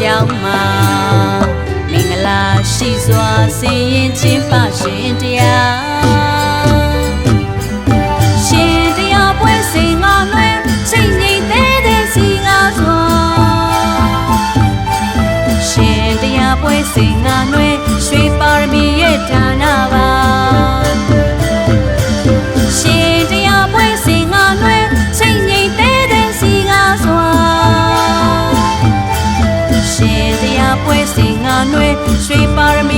ကြောင်းမှာမင်္ဂလာရှိစွာဆင်းရင်ချင်း ပွဲစင်ငါနွဲရွှေပါရမီရဲ့ဌာနပါရှင်တရားပွဲစင်ငါနွဲချိန်ငိမ့်တဲ့တဲ့စီကားစွာရှင်တရားပွဲစင်ငါနွဲရွှေပါရမီ